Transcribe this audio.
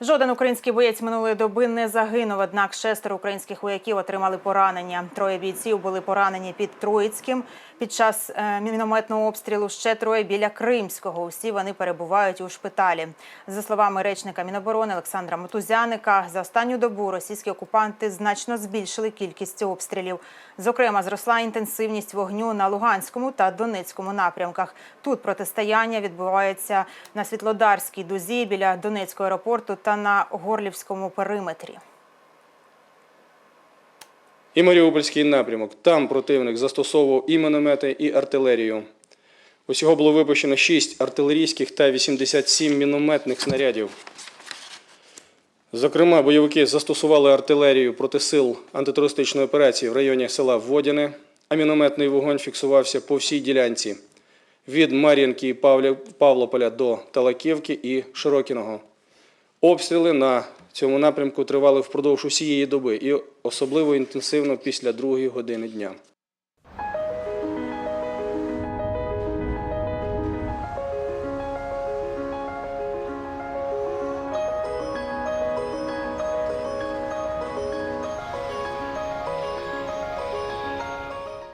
Жоден український боєць минулої доби не загинув. Однак шестеро українських вояків отримали поранення. Троє бійців були поранені під Троїцьким під час е, мінометного обстрілу. Ще троє біля Кримського. Усі вони перебувають у шпиталі. За словами речника Міноборони Олександра Мотузяника, за останню добу російські окупанти значно збільшили кількість обстрілів. Зокрема, зросла інтенсивність вогню на Луганському та Донецькому напрямках. Тут протистояння відбувається на Світлодарській дузі біля Донецького аеропорту та на Горлівському периметрі. І Маріупольський напрямок. Там противник застосовував і міномети, і артилерію. Усього було випущено 6 артилерійських та 87 мінометних снарядів. Зокрема, бойовики застосували артилерію проти сил антитерористичної операції в районі села Водяне, а мінометний вогонь фіксувався по всій ділянці від Мар'їнки і Павлополя до Талаківки і Широкіного. Обстріли на цьому напрямку тривали впродовж усієї доби і особливо інтенсивно після другої години дня.